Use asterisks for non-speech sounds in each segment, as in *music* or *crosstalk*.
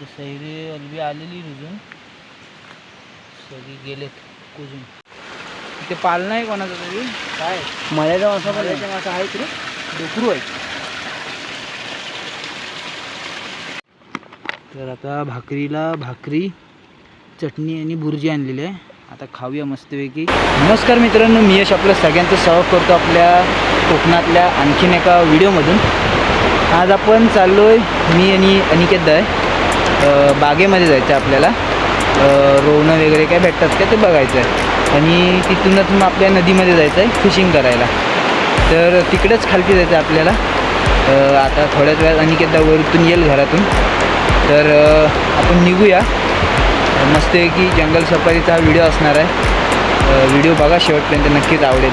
ते सैरी अलबी आलेली रुजून सगळी गेलेत कुजून. ते पालना आहे कोणाचं तरी? काय? मळ्याचा मासा मळ्याचा मासा आहेत रे डुकरू आहे. तर आता भाकरीला भाकरी चटणी आणि बुर्जी आणलेली आहे. आता खाऊया मस्तपैकी. नमस्कार मित्रांनो मी यश आपलं सगळ्यांचं स्वागत करतो आपल्या कोकणातल्या आणखीन एका व्हिडिओमधून. आज आपण चाललो आहे मी आणि अनिकेत आहे बागेमध्ये जायचं आहे आपल्याला. रोवणं वगैरे काय भेटतात का ते बघायचं आहे. आणि तिथूनच मग आपल्या नदीमध्ये जायचं आहे फिशिंग करायला. तर तिकडेच खालती जायचं आहे आपल्याला. आता थोड्याच वेळात अनिकेतदा वरतून येईल घरातून. तर आपण निघूया. मस्तपैकी जंगल सफारीचा हा व्हिडिओ असणार आहे. व्हिडिओ बघा शेवटपर्यंत नक्कीच आवडेल.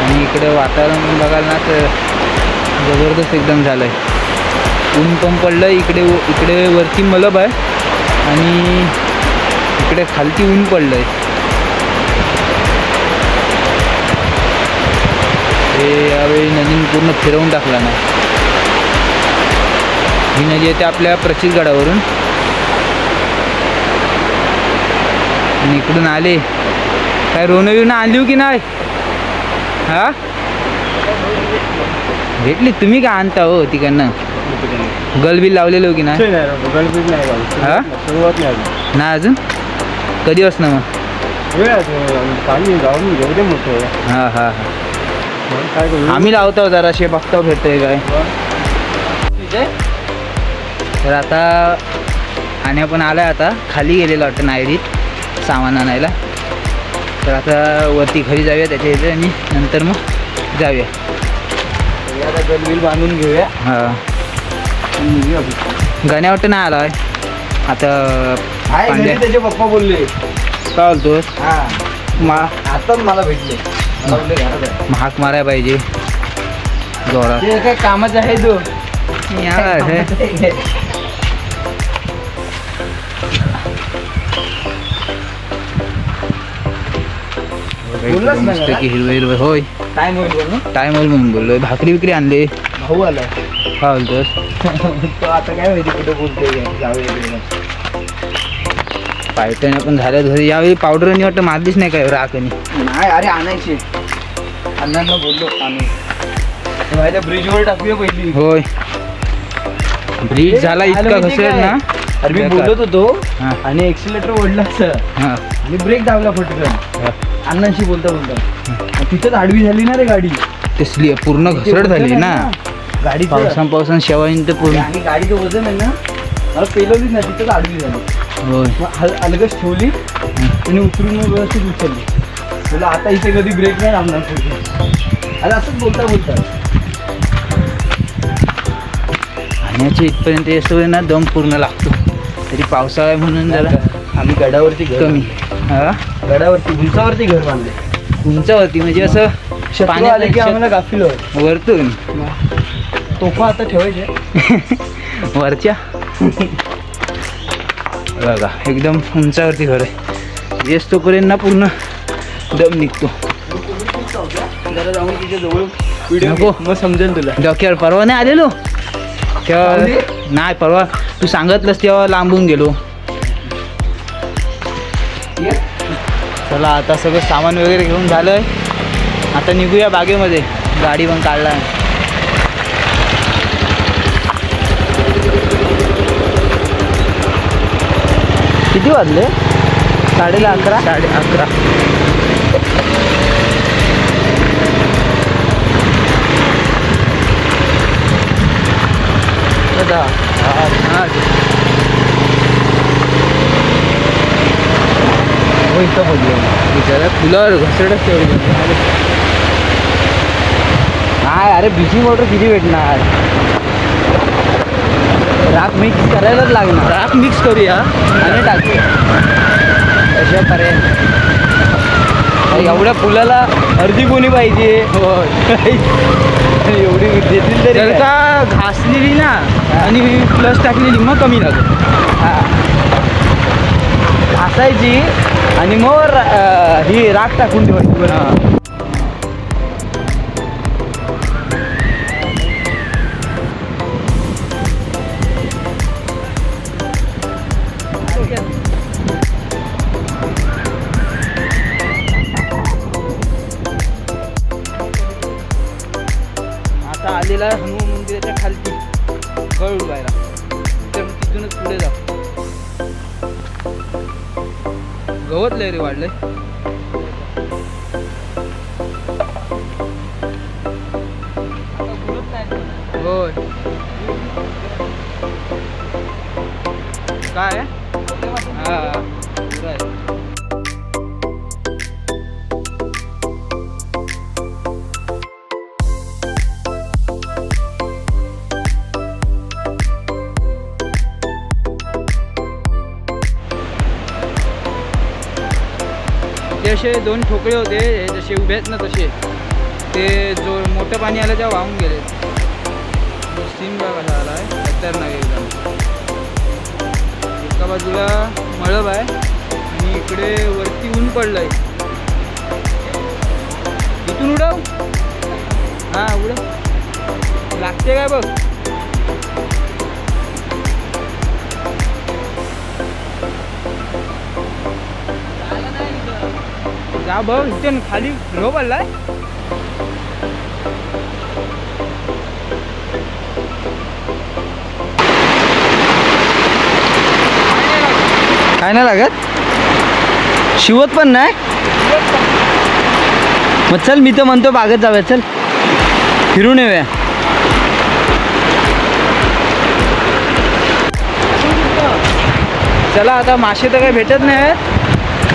आणि इकडं वातावरण बघाल ना तर जबरदस्त एकदम झालं आहे ऊन पण पडलं इकडे इकडे वरती मलब आहे. आणि इकडे खालती ऊन पडलं आहे हे यावेळी नदीने पूर्ण फिरवून टाकला ना. ही नदी येते आपल्या प्रचितगडावरून आणि इकडून आले. काय रोनं बिवणं आणली की नाही? हा? भेटली तुम्ही का आणता हो तिकडनं? गलबिल लावलेलं हो की नाही गणपती नाही. हा? सुरुवात नाही अजून नाही अजून? कधी असणं मग? वेळ आहे, पाणी जाऊन एवढे मोठं हां हां हां. मग काय करू? आम्ही लावतो जराशे बघतो भेटतंय काय. तर आता आणि आपण आलाय आता. खाली गेलेलो वाटतं नायरीत सामान आणायला. तर आता वरती घरी जाऊया त्याच्या इथे आणि नंतर मग जाऊया. आता गलबिल बांधून घेऊया. हां. गाण्या वाटतं नाही आला आहे आता पांड्या त्याचे पप्पा बोलले. काय बोलतोस? मा आताच मला भेटले. मला बोलले घरात आहे. हाक मारायला पाहिजे. जोरात. ते काय कामाचं आहे तो? यार हे बोललाच नाही मस्त. की हिरवं हिरवं होय. टाइम होईल टाइम होईल म्हणून बोललोय. भाकरी विक्री आणले. भाऊ आला काय बोलतोस *laughs* तो आता काय माहिती कुठं बोलतोय जाऊया. पायथन पण झालं घरी. यावेळी पावडर आणि वाटतं मारलीच नाही काय राखणी नाही अरे आणायचे. अण्णांना बोललो आम्ही व्हायला ब्रिजवर टाकूया पहिली. होय. ब्रीज झाला इतका घसरेल? ना? अरे मी. बोलत होतो हा, आणि एक्सिलेटर ओढला हा, आणि ब्रेक दाबला फटकन हा. अण्णांशी बोलता बोलता. आणि तिथंच आडवी झाली ना रे गाडी. ते स्ली पूर्ण घसरट झाली ना. गाडी पावसान पावसान शेवाईन ते पूर्ण. आणि गाडीचं वजन आहे ना मला पेलवलीच ना तिथंच आडवी झाली. होय. मग हल अलगच ठेवली आणि उतरून मग व्यवस्थित उचलली. तुला आता इथे कधी ब्रेक नाही लागणार पुढे. अरे असंच बोलता बोलता. पाण्याची इथपर्यंत येतो ना दम पूर्ण लागतो. तरी पावसाळा म्हणून जरा आम्ही गडावरती कमी. हा? गडावरती उंचावरती घर बांधले उंचावरती म्हणजे असं शत्रू आले की आम्हाला गाफील वरतून. तोफा आता ठेवायचे. *laughs* वरच्या. बघा एकदम उंचावरती घर आहे. येस तोपर्यंत ना पूर्ण दम निघतो. जरा जाऊन तिच्या जवळ नको. व्हिडिओ मग समजेल तुला. डोक्यावर परवा नाही आलेलो? तेव्हा. नाही परवा तू सांगितलंस तेव्हा लांबून गेलो. चला आता सगळं सामान वगैरे घेऊन झालंय. आता निघूया बागेमध्ये. गाडी पण काढला किती वाजले? साडे अकरा. साडे अकरा. दहा इथं बोललो. बिचारा फुलावर घसरडच तेवढी नाही अरे ब्लिचिंग पावडर किती भेटणार? राख मिक्स करायलाच लागणार. राख मिक्स करूया. आणि टाकू अशापर्यंत. एवढ्या फुलाला अर्धी कोणी पाहिजे. हो *laughs* एवढी देतील तरी जर का घासलेली ना आणि प्लस टाकलेली मग कमी लागत घासायची आणि मग ही राख टाकून ठेवायची. बरं. आलेला हनुमान मंदिराच्या खालती. गळ उडवायला तर मग तिथूनच पुढे जा. गवत लय रे वाढलंय. होय. काय? असे दोन ठोकळे होते हे जसे उभे आहेत ना तसे. ते जो मोठं पाणी आलं तेव्हा वाहून गेले. सीन बघा कसा आला आहे खतरनाक एकदम. एका बाजूला मळब आहे आणि इकडे वरती ऊन पडलं आहे इथून उडव. हा उडव. लागते काय बघ. जा बघ इथे खाली रो पडलाय काय नाही लागत. शिवत पण नाही. मग चल मी तर म्हणतो बागेत जाऊया चल. फिरून येऊया. चला आता मासे तर काही भेटत नाही आहेत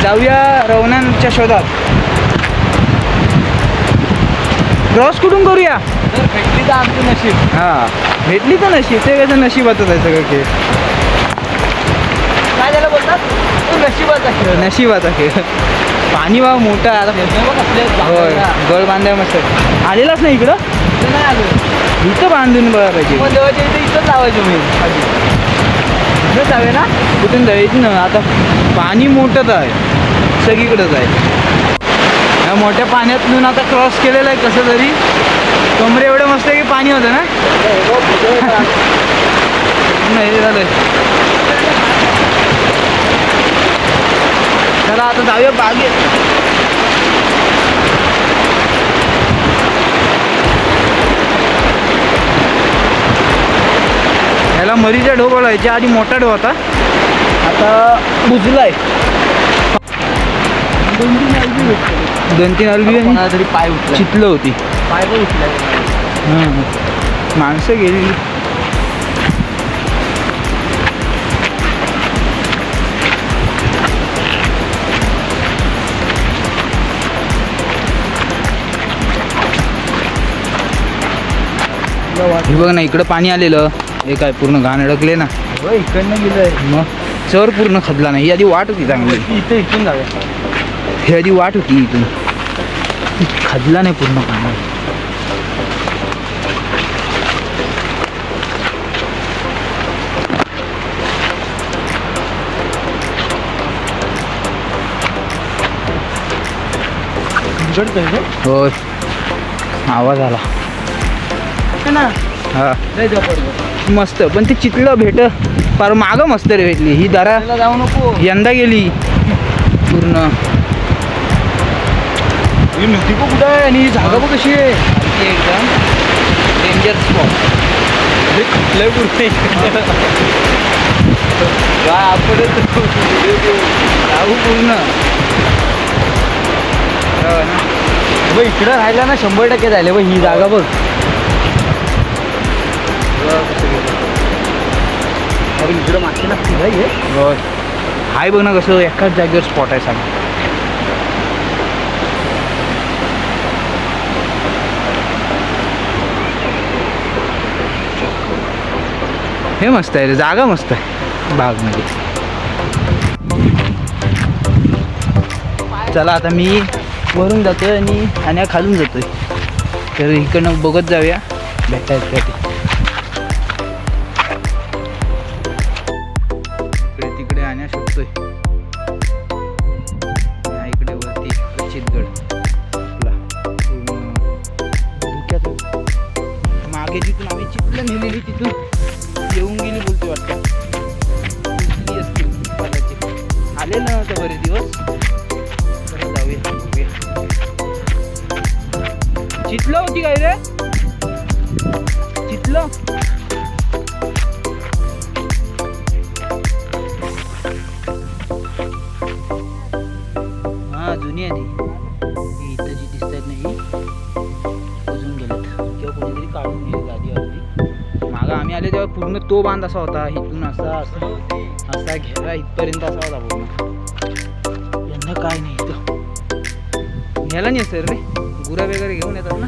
जाऊया रवणांच्या शोधात. क्रॉस कुठून करूया? भेटली तर आमचं नशीब. हा. भेटली तर नशीब. ते कसं नशिबातच आहे सगळं खेळ? काय झालं बोलतात? तो नशिबाचा खेळ. नशिबाचा खेळ. पाणी वा मोठा. आहे आता होय. गळ बांधाय मस्त. आलेलाच नाही इकडं? नाही आलो. इथं बांधून बघा पाहिजे. मग देवाच्या इथे इथंच लावायचो मी. इथंच जावे ना? कुठून जायचं ना आता पाणी मोठंच आहे. सगळीकडंच आहे. या मोठ्या पाण्यातून आता क्रॉस केलेलं आहे कसं तरी. कमरे एवढं मस्त आहे की पाणी होतं ना? नाही झालं चला आता जाऊया बागेत. ह्याला मरीचा ढो याच्या आधी मोठा ढो होता. आता बुजलाय. दोन तीन अलबी तरी पाय उठला. चितलं होती. पाय पण उठला. हं. माणसं गेली हे बघ ना इकडं पाणी आलेलं. हे काय पूर्ण घाण अडकले ना. इकडनं गेलंय. मग चर पूर्ण खदला नाही. आधी वाट होती चांगली. इथे इथून जाऊया. ही आधी वाट होती इथून. खदला नाही पूर्ण पाणी होय. आवाज आला. ना. हा. मस्त. पण ते चितलं भेट. फार मागं मस्त रे भेटली. ही दारा जाऊ नको. यंदा गेली. पूर्ण. ही नदी पण कुठं आहे आणि ही जागा पण कशी आहे? ती एकदम डेंजर स्पॉट लय पूर्ण काय आपण राहू पूर्ण. हो बघ इकडं राहिला ना शंभर टक्के झाले बघ ही जागा बघ. इकडं मागची आहे होय. बघ ना कसं एकाच जागेवर स्पॉट आहे सगळं. हे मस्त आहे रे जागा मस्त आहे. बागमध्ये. चला आता मी वरून जातोय आणि आणि खालून जातोय. तर इकडनं बघत जाऊया. भेटायचं इथं जी नाही गेलेत. किंवा कोणीतरी काढून गादी मागं आम्ही आले तेव्हा पूर्ण तो बांध असा होता इथून असा असा असा घेरा इथपर्यंत असा होता पूर्ण. यांना काय नाही इथं. घ्यायला नाही सर रे गुरा वगैरे घेऊन येतात ना?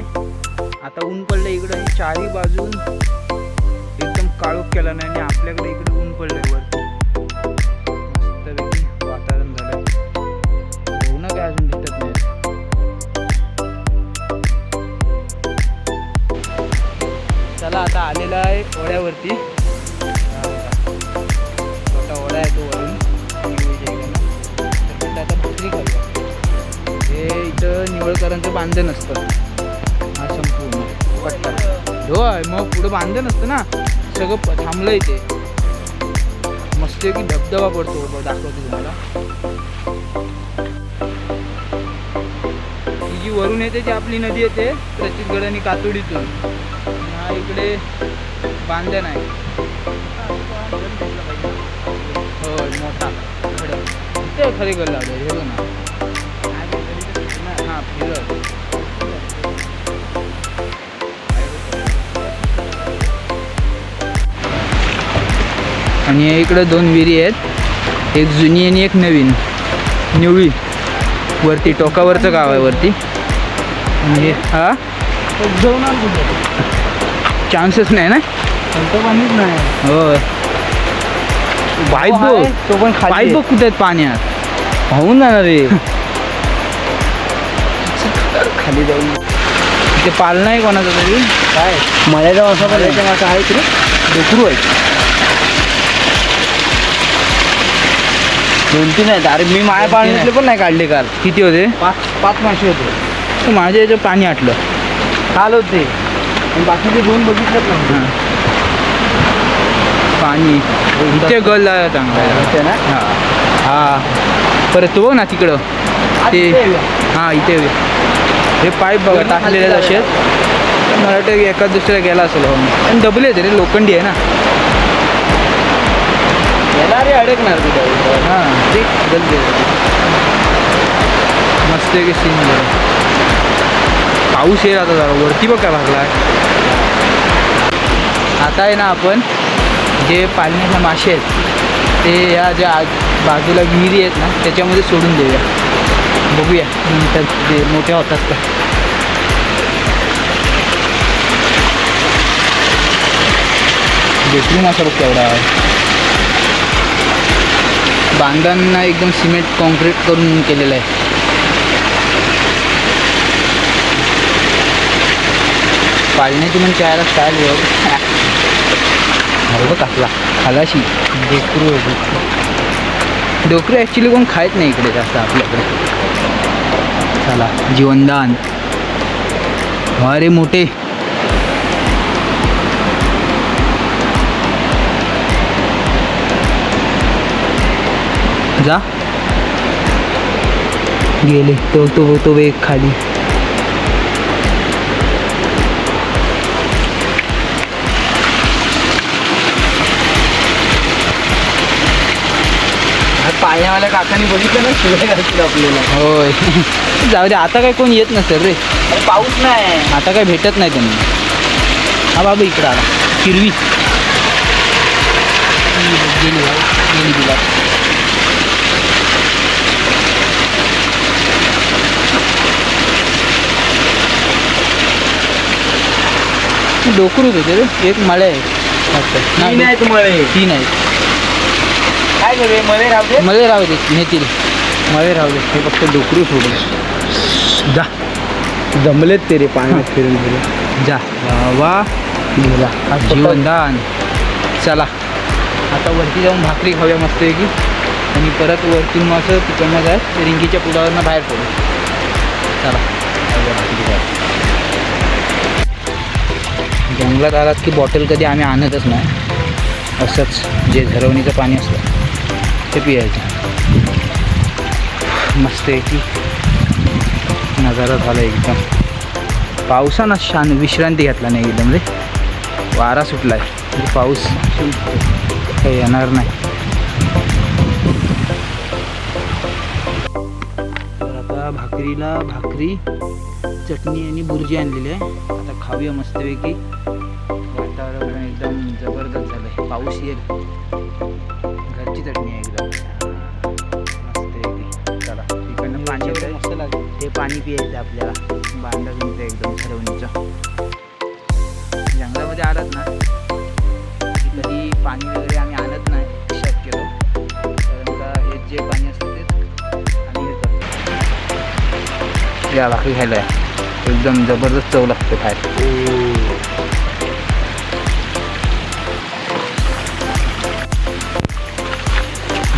आहे आता ऊन पडलं इकडं आणि चारही बाजून एकदम काळोख केला नाही आणि आपल्याकडे इकडे ऊन पडलंय वरती. मस्त वातावरण झालं. होऊन काय अजून भेटत नाही. चला आता आलेला आहे ओळ्यावरती. छोटा ओळा आहे तो वरून. आता भाकरी खाऊया हे इथं निवळकरांचं बांधण असतं. संपूर्ण पट्टा हो मग पुढं बांधलं नसतं ना. सगळं प- थांबलं इथे. मस्त की धबधबा पडतो दाखवतो तुम्हाला. ही जी वरून येते ती आपली नदी येते प्रचितगड आणि कातोडीतून. हा इकडे बांधण आहे होय मोठा. खडक. ते खरे गल्ला हे बघ ना. हां फिरत आणि इकडं दोन विहिरी आहेत. एक जुनी आणि एक नवीन. निवळी. वरती टोकावरचं गाव आहे वरती. आणि हे- हा? चान्सच नाही ना? कोणतं पाणीच नाही. होय. पाईप तो आहे, बघ तो पण पाईप. बघ कुठे आहेत पाण्यात होऊन जाणार रे खाली जाऊन ते पालणं आहे कोणाचं तरी? काय? मळ्याचा मासा मळ्याचा मासा आहे इकडे. डोकरू आहे दोन तीन आहेत. अरे मी माया पाण्यातले. पण नाही काढले काल. किती होते? पाच पाच मासे होते. माझ्या याच्यात पाणी आटलं. काल होते. आणि बाकीचे दोन बघितलेच नाही हां. पाणी. इथे गल आहे चांगला. ना? हा. हा. परत तो बघ ना तिकडं. ते. हां इथे हे पाईप बघा टाकलेले असे. मला वाटतं एका दुसऱ्या गेला असेल वाहून. पण डबल येते रे लोखंडी आहे ना. याला रे अडकणार तिथे. हां. ते जल्दी मस्त की सीन पाऊस येईल आता जरा वरती बघ काय लागला आता आहे ना आपण जे पालण्याचे मासे आहेत ते या ज्या आज बाजूला विहिरी आहेत ना त्याच्यामध्ये सोडून देऊया. बघूया नंतर ते मोठ्या होतात का बेसरून असा बघ केवढा बांधांना एकदम सिमेंट कॉन्क्रीट करून केलेलं आहे. पाळण्याची पण चहायला स्टाईल बघ. कसला. खलाशी. डेकरू आहे डेकरू. डोकरू ॲक्च्युली कोण खायत नाही इकडे जास्त आपल्याकडे. चला जीवनदान. अरे मोठे. जा. गेले. तो तो तो वेग खाली. पाण्यावाल्या काकांनी बघितलं ना शिवाय घातलं आपल्याला. होय. जाऊ दे आता काय कोण येत नसेल रे. पाऊस नाही. आता काय भेटत नाही त्यांना. हा बाबा इकडं आला. हिरवी गेली बा, गेली डोकरूच होते रे. एक मळे आहे. तीन नाही आहेत मळे. तीन आहेत. काय करूया मळे राहू दे. मले राहू दे नेतील. मले राहू दे. हे फक्त डोकरू सोडून. जा. जमलेत ते रे पाण्यात फिरून फिरून. जा. वा गेला जीवनदान. चला. आता वरती जाऊन भाकरी खाऊया मस्तपैकी आणि परत वरतून मग असं तिकडनं काय रिंगीच्या पुलावरनं बाहेर पडू. चला. भाकरी काय जंगलात आलात की बॉटल कधी आम्ही आणतच नाही. असंच जे झरवणीचं पाणी असतं ते पियायचं. की नजारा झाला एकदम. पावसानं शान विश्रांती घेतला नाही एकदम रे. वारा सुटला आहे म्हणजे पाऊस काही येणार नाही. आता भाकरीला भाकरी. चटणी आणि बुर्जी आणलेली आहे. आता खाऊया मस्तपैकी. वातावरण एकदम जबरदस्त झालं आहे पाऊस येईल. घरची चटणी आहे एकदम. मस्तपैकी. चला इकडनं पाणी. मस्त लागेल. ते पाणी पियायचं आपल्याला. बांधा तुमचं एकदम ठरवणीचं जंगलामध्ये आलात ना कधी पाणी वगैरे आम्ही आणत नाही शक्यतो. कारण का हे जे पाणी असतं तेच. आम्ही हे करतो. या भाकरी खायला. या. एकदम जबरदस्त चव लागते बाहेर.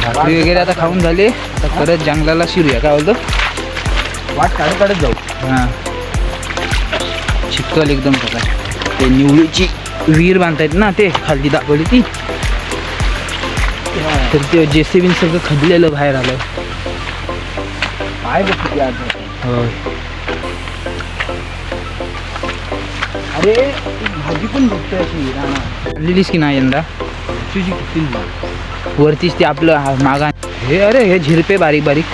भाकरी वगैरे आता खाऊन झाली. आता परत जंगलाला शिरूया. काय बोलतो? वाट काढत काढत जाऊ. हां. चिखल एकदम सगळं ते निवळीची विहीर बांधतायत ना ते खाली दाखवली ती. तर ते जे सी बीन सगळं खदलेलं बाहेर आलं काय बघ होय. अरे भाजी पण बघतोय अशी राणा. आणलेलीस की नाही यंदा? तुझी किती वरतीच ते आपलं हा मागा. हे अरे हे झिरपे बारीक बारीक.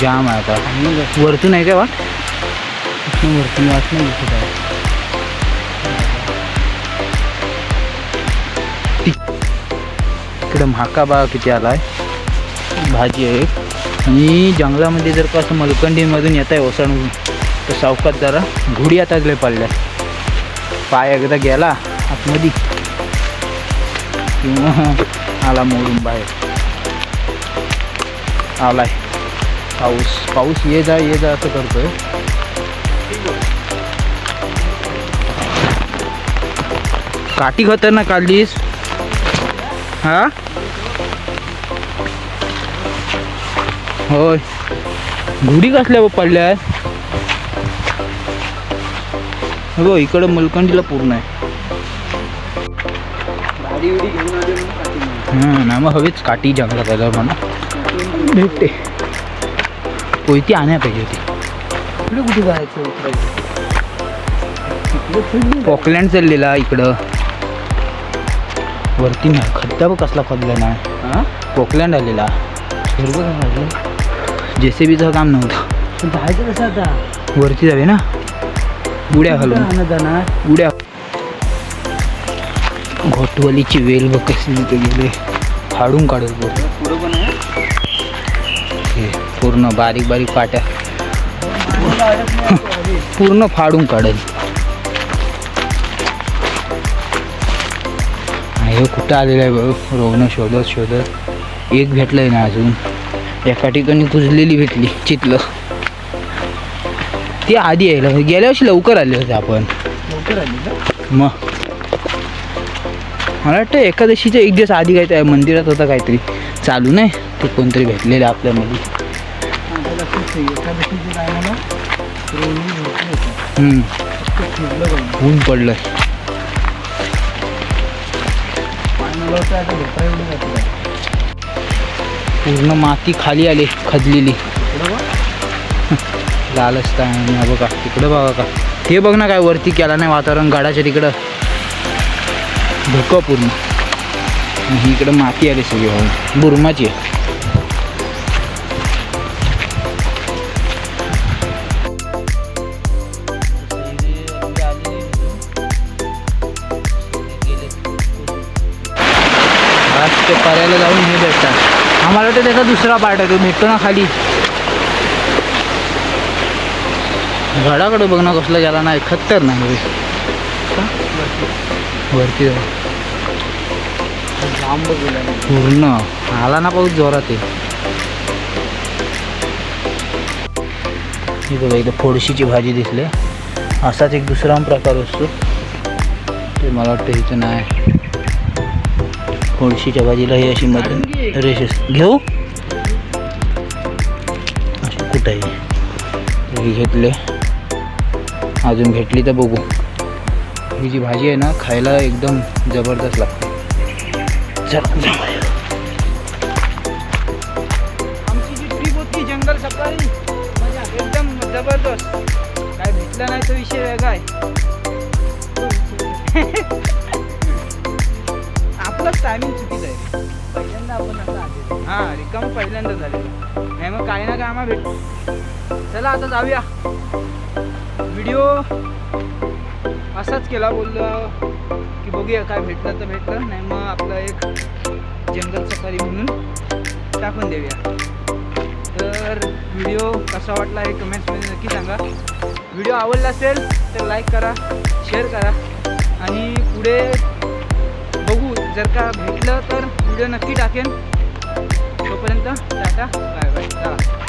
जाम आहे आता. वरतून आहे का वरती वाट नाही दिसत आहे. इकडं म्हाका बा किती आलाय. भाजी आहे आणि जंगलामध्ये जर का असं मलकंडीमधून येत आहे ओसाडून. तर सावकात जरा घोडी आता लय पडल्या. पाय एकदा गेला आतमध्ये. किंवा आला मोडून बाहेर. आलाय. पाऊस पाऊस ये जा ये जा असं करतोय. काठी खतरनाक काढलीस. हा? होय. घुडी कसल्या पडल्या पडल्या हो इकडं मलकंडीला पूर्ण आहे. हां ना मग हवेच काठी जंगलात आल्यावर म्हणा. भेटते. कोयती आणायला पाहिजे होती. इकडे कुठे जायचं. पॉकलँड चाललेला इकडं. वरती नाही. खड्डा बघ कसला खोदला नाही हा? पॉकलँड आलेला. बरोबर आहे. माझं. जे सी बीचं काम नव्हतं. जायचं कसं आता? वरती जावे ना? उड्या घालून. जाणार. उड्या. घोटवलीची वेल बघ कशी तिथे गेले फाडून काढत बघ. हे पूर्ण बारीक बारीक पाट्या. पूर्ण फाडून काढेल. हे कुठं आलेलं आहे बघ? रोवणं शोधत शोधत. एक भेटलंय ना अजून. एका ठिकाणी कुजलेली भेटली चितलं. ती आधी यायला गेल्या वर्षी लवकर आले होते आपण. लवकर आली का? मग. मला वाटतं एकादशीच्या एक दिवस आधी काय त्या मंदिरात होता काहीतरी. चालू नाही. ते कोणतरी भेटलेलं आपल्यामध्ये. ऊन पडलं. पूर्ण माती खाली आली खदलेली. लालच असता बघा तिकडं बघा का? ते बघ ना काय वरती केला नाही वातावरण गाडाच्या तिकडं. धुकं पूर्ण. आणि इकडं माती आली सगळी वाहून बुरमाची आहे. आज ते जाऊन हे भेटतात. आम्हाला तर त्याचा दुसरा पार्ट आहे. तो भेटतो ना खाली. घडाकडं बघ ना कसला गेला नाही खतर नाही वरती पूर्ण. आला ना पाऊस जोरात ही बघा फोडशीची भाजी दिसली. असाच एक दुसरा प्रकार असतो. ते मला वाटतं इथं नाही. फोडशीच्या भाजीला ही अशी रेष असते. घेऊ? अशी कुठं ही घेतले. अजून भेटली तर बघू. ही जी भाजी आहे ना खायला एकदम जबरदस्त लागते. आमची जी ट्रीप होती जंगल सफारी म्हणजे एकदम जबरदस्त. काय भेटलं नाही तो विषय वेगळा आहे. *laughs* आपलंच टायमिंग चुकीचं आहे. पहिल्यांदा आपण असं आले हां रिकाम पहिल्यांदा झालेलं. नाही मग काही ना काय आम्हाला भेटतो चला आता जाऊया. व्हिडिओ असाच केला बोललो. की बघूया काय भेटलं तर भेटलं. नाही मग आपलं एक जंगल सफारी म्हणून टाकून देऊया. तर व्हिडिओ कसा वाटला हे कमेंट्समध्ये नक्की सांगा. व्हिडिओ आवडला असेल तर लाईक करा शेअर करा. आणि पुढे बघू. जर का भेटलं तर व्हिडिओ नक्की टाकेन. तोपर्यंत टाटा बाय बाय चला